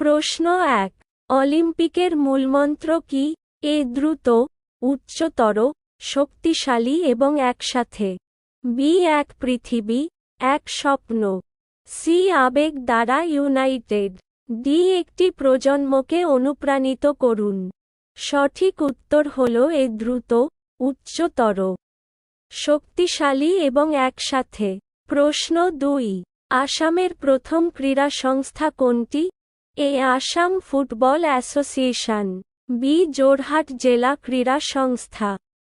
প্রশ্ন এক। অলিম্পিকের মূলমন্ত্র কি? এ দ্রুত, উচ্চতর, শক্তিশালী এবং একসাথে। বি, এক পৃথিবী, এক স্বপ্ন। সি, আবেগ দ্বারা ইউনাইটেড। ডি, একটি প্রজন্মকে অনুপ্রাণিত করুন। সঠিক উত্তর হল এ দ্রুত, উচ্চতর, শক্তিশালী এবং একসাথে। প্রশ্ন দুই। আসামের প্রথম ক্রীড়া সংস্থা কোনটি? A Assam football association, B Jorhat জেলা ক্রীড়া সংস্থা,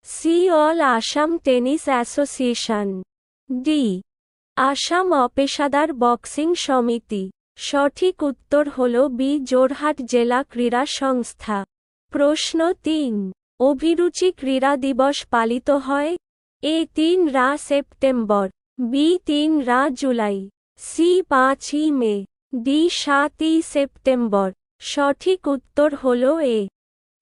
C all Assam tennis association, D Assam অপেশাদার boxing সমিতি। সঠিক উত্তর হল বি জোরহাট জেলা ক্রীড়া সংস্থা। প্রশ্ন তিন, অভিরুচি ক্রীড়া দিবস পালিত হয়? এ তিন রা সেপ্টেম্বর, বি তিন রা জুলাই, সি পাঁচই মে। ডি সাতই সেপ্টেম্বর। সঠিক উত্তর হল এ।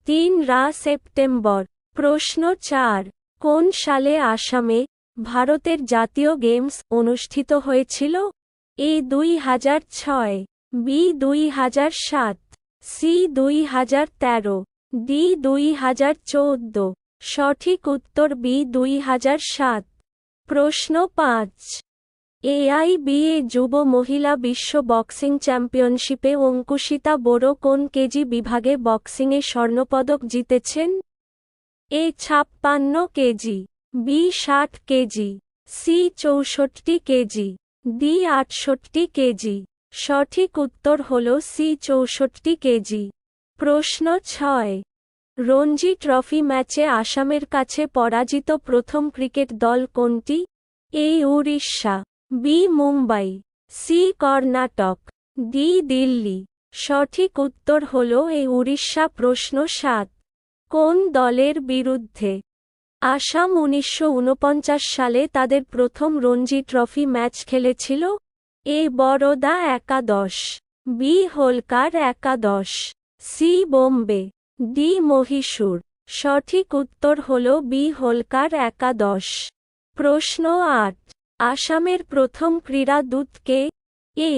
তিন রা সেপ্টেম্বর। প্রশ্ন চার। কোন সালে আসামে ভারতের জাতীয় গেমস অনুষ্ঠিত হয়েছিল? এ দুই হাজার ছয়, বি দুই হাজার সাত, সি দুই হাজার তেরো, ডি দুই হাজার চৌদ্দ। সঠিক উত্তর বি দুই হাজার সাত। প্রশ্ন পাঁচ। এআইবিএ যুব মহিলা বিশ্ব বক্সিং চ্যাম্পিয়নশিপে অঙ্কুশিতা বড়ো কোন কেজি বিভাগে বক্সিংয়ে স্বর্ণপদক জিতেছেন? এ ছাপ্পান্ন কেজি, বি ষাট কেজি, সি চৌষট্টি কেজি, ডি আটষট্টি কেজি। সঠিক উত্তর হল সি চৌষট্টি কেজি। প্রশ্ন ছয়। রঞ্জি ট্রফি ম্যাচে আসামের কাছে পরাজিত প্রথম ক্রিকেট দল কোনটি? A Orissa. B Mumbai, C Karnataka, D Delhi. সঠিক উত্তর হল এ উড়িষ্যা প্রশ্ন সাত। কোন দলের বিরুদ্ধে? আসাম উনিশশো ঊনপঞ্চাশ সালে তাদের প্রথম রঞ্জি ট্রফি ম্যাচ খেলেছিল। এ বরোদা একাদশ, বি হোলকার একাদশ, সি বোম্বে, ডি মহীশূর। সঠিক উত্তর হল বি হোলকার একাদশ। প্রশ্ন আট। আসামের প্রথম ক্রীড়াদূতকে A.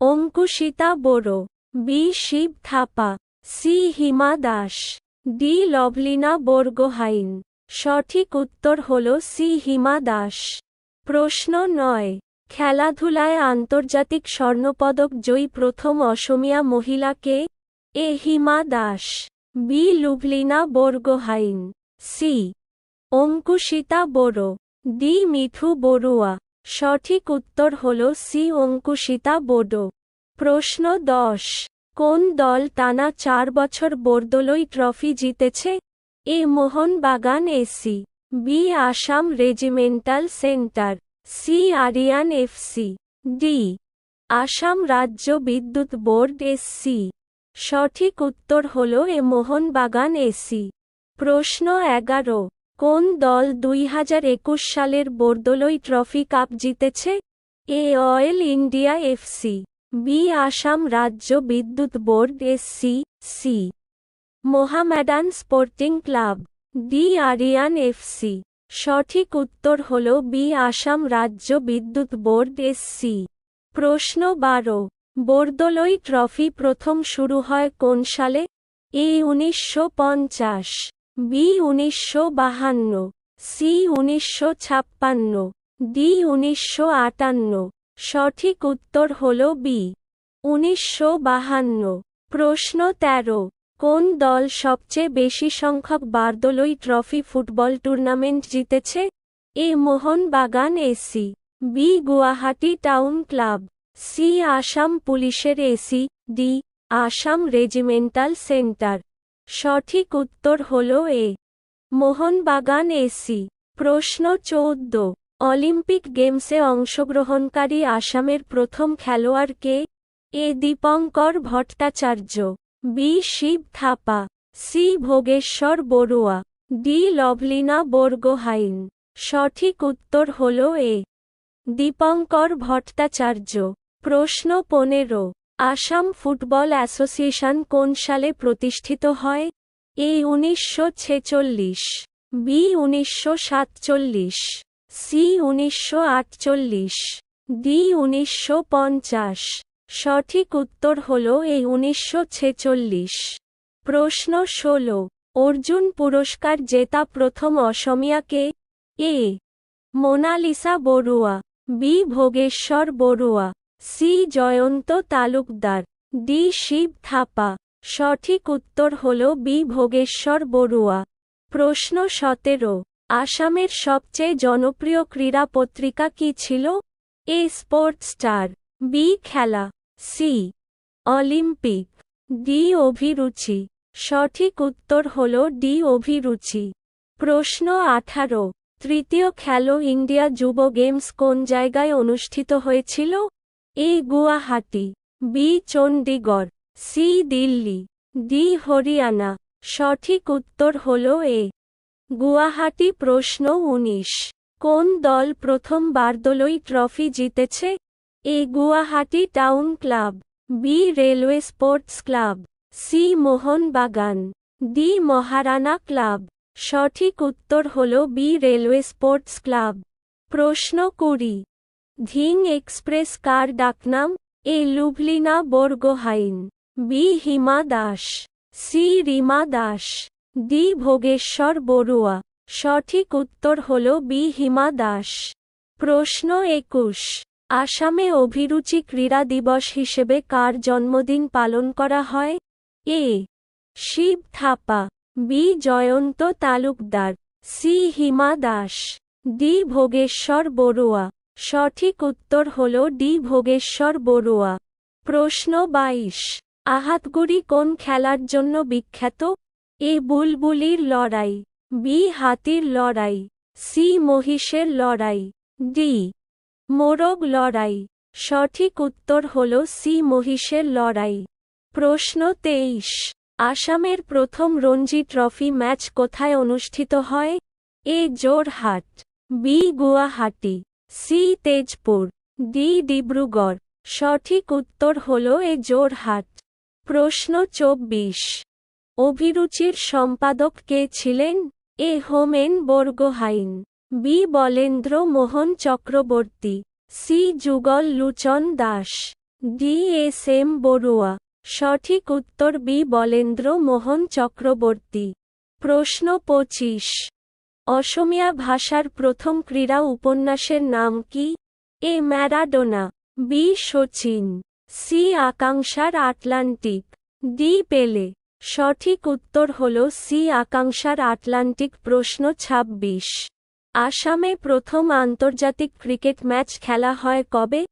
Ankushita Boro B. Shiva Thapa. C. Hima Das. D. Lovlina Borgohain. সঠিক উত্তর হল সি. হিমা দাস। প্রশ্ন নয়। খেলাধুলায় আন্তর্জাতিক স্বর্ণপদক জয়ী প্রথম অসমিয়া মহিলাকে A. Hima Das. B. Lovlina Borgohain. C. Ankushita Boro D Mithu Barua. সঠিক উত্তর হল সি অঙ্কুশিতা বড়ো। প্রশ্ন দশ। কোন দল টানা চার বছর বোর্দলই ট্রফি জিতেছে? A Mohun Bagan AC, B Assam regimental centre, C Aryan FC, D Assam রাজ্য বিদ্যুৎ বোর্ড এসসি। সঠিক উত্তর হল এ মোহনবাগান এসি। প্রশ্ন এগারো। কোন দল দুই হাজার একুশ সালের বোর্দলই ট্রফি কাপ জিতেছে? A oil India FC B Assam রাজ্য বিদ্যুৎ board SC C Mohammedan sporting club, D Aryan FC সঠিক উত্তর হল বি আসাম রাজ্য বিদ্যুৎ বোর্ড এসসি প্রশ্ন বারো বোর্দলই ট্রফি প্রথম শুরু হয় কোন সালে? এ উনিশশো পঞ্চাশ বি উনিশশো বাহান্ন, সি উনিশশো ছাপ্পান্ন, ডি উনিশশো আটান্ন। সঠিক উত্তর হল বি। উনিশশো বাহান্ন। প্রশ্ন তেরো। কোন দল সবচেয়ে বেশি সংখ্যক বারদলই ট্রফি ফুটবল টুর্নামেন্ট জিতেছে? A Mohun Bagan AC, B Guwahati town club, C Assam পুলিশের AC, D Assam regimental centre. সঠিক উত্তর হল এ। মোহনবাগান এসি। প্রশ্ন চৌদ্দ। অলিম্পিক গেমসে অংশগ্রহণকারী আসামের প্রথম খেলোয়াড় কে? A. Dipankar Bhattacharya. B. Shiva Thapa. C. Bhogeswar Baruah. D. Lovlina Borgohain. সঠিক উত্তর হল এ। দীপঙ্কর ভট্টাচার্য। প্রশ্ন পনেরো। আসাম ফুটবল অ্যাসোসিয়েশন কোন সালে প্রতিষ্ঠিত হয়? এ উনিশশো ছেচল্লিশ, বি উনিশশো সাতচল্লিশ, সি উনিশশো আটচল্লিশ, ডি উনিশশো পঞ্চাশ। সঠিক উত্তর হল এই উনিশশো ছেচল্লিশ। প্রশ্ন ষোল, অর্জুন পুরস্কার জেতা প্রথম অসমিয়াকে A, Monalisa Baruah, B Bhogeswar Baruah. C Jayanta Talukdar, D Shiva Thapa. সঠিক উত্তর হল বি ভোগেশ্বর বড়ুয়া। প্রশ্ন সতেরো, আসামের সবচেয়ে জনপ্রিয় ক্রীড়া পত্রিকা কি ছিল? A sports star, B Khela, C Olympic, D Abhiruchi. সঠিক উত্তর হল ডি অভিরুচি। প্রশ্ন আঠারো, তৃতীয় খেলো ইন্ডিয়া যুব গেমস কোন জায়গায় অনুষ্ঠিত হয়েছিল? A Guwahati, B Chandigarh C Delhi, D Haryana. সঠিক উত্তর হল এ। গুয়াহাটি প্রশ্ন উনিশ। কোন দল প্রথম বারদোলই ট্রফি জিতেছে? A Guwahati town club, B railway sports club, C Mohun Bagan, D Maharana club. সঠিক উত্তর হল বি রেলওয়ে স্পোর্টস ক্লাব। প্রশ্ন কুড়ি। ধিং এক্সপ্রেস কার ডাকনাম? A Lovlina Borgohain. B Hima Das. C Rima Das. D Bhogeswar Baruah. সঠিক উত্তর হল বি হিমা দাস। প্রশ্ন একুশ। আসামে অভিরুচি ক্রীড়া দিবস হিসেবে কার জন্মদিন পালন করা হয়? A Shiva Thapa. B Jayanta Talukdar. C Hima Das. D Bhogeswar Baruah. সঠিক উত্তর হল ডি, ভোগেশ্বর বড়ুয়া। প্রশ্ন বাইশ, আহাতগুড়ি কোন খেলার জন্য বিখ্যাত? এ, বুলবুলির লড়াই, বি, হাতির লড়াই, সি, মহিষের লড়াই, ডি, মোরগ লড়াই। সঠিক উত্তর হল সি, মহিষের লড়াই। প্রশ্ন তেইশ, আসামের প্রথম রঞ্জি ট্রফি ম্যাচ কোথায় অনুষ্ঠিত হয়? A, Jorhat, B, Guwahati. C Tezpur. D Dibrugarh. সঠিক উত্তর হল এ জোরহাট। প্রশ্ন চব্বিশ। অভিরুচির সম্পাদক কে ছিলেন? A Homen Borgohain. B Balendra Mohan Chakraborty. C Jugal Luchan Das. D S M Barua. সঠিক উত্তর বি বলেন্দ্র মোহন চক্রবর্তী। প্রশ্ন পঁচিশ। অসমিয়া ভাষার প্রথম ক্রীড়া উপন্যাসের নাম কি? A Maradona, B Sachin, C আকাঙ্ক্ষার আটলান্টিক, ডি পেলে। সঠিক উত্তর হল সি আকাঙ্ক্ষার আটলান্টিক প্রশ্ন ২৬ আসামে প্রথম আন্তর্জাতিক ক্রিকেট ম্যাচ খেলা হয় কবে?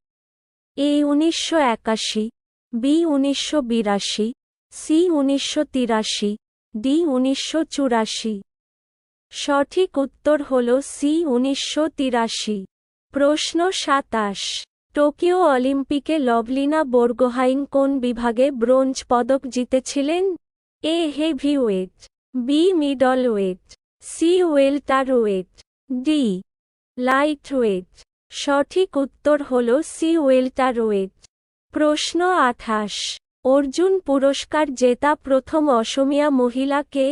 এ উনিশশো একাশি, বি উনিশশো বিরাশি, সি উনিশশো তিরাশি, ডি উনিশশো চুরাশি। সঠিক উত্তর হল সি উনিশশো তিরাশি। প্রশ্ন সাতাশ। টোকিও অলিম্পিকে লভলিনা বোরগোহাইন কোন বিভাগে ব্রোঞ্জ পদক জিতেছিলেন? A heavyweight, B middleweight, C welterweight, D lightweight. সঠিক উত্তর হল সি ওয়েলটারওয়েট। প্রশ্ন আঠাশ। অর্জুন পুরস্কার জেতা প্রথম অসমিয়া মহিলাকে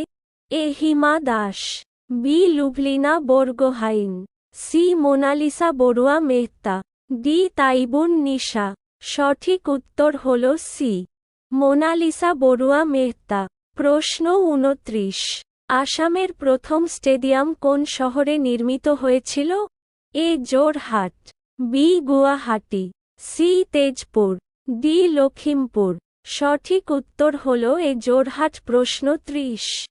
A Hima Das. B Lovlina Borgohain, C Monalisa Barua Mehta, D Taibun Nisha. সঠিক উত্তর হল সি। মোনালিসা বড়ুয়া মেহতা। প্রশ্ন উনত্রিশ আসামের প্রথম স্টেডিয়াম কোন শহরে নির্মিত হয়েছিল? A Jorhat B Guwahati, C Tezpur, D Lakhimpur. সঠিক উত্তর হল এ জোরহাট প্রশ্ন ত্রিশ।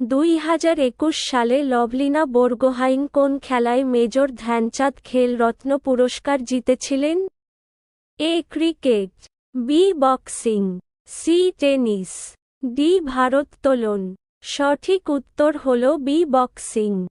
দুই হাজার একুশ সালে লভলিনা বর্গোহাইন কোন খেলায় মেজর ধ্যানচাঁদ খেল রত্ন পুরস্কার জিতেছিলেন? A cricket, B boxing, C tennis, D ভারোত্তোলন। সঠিক উত্তর হল বি বক্সিং।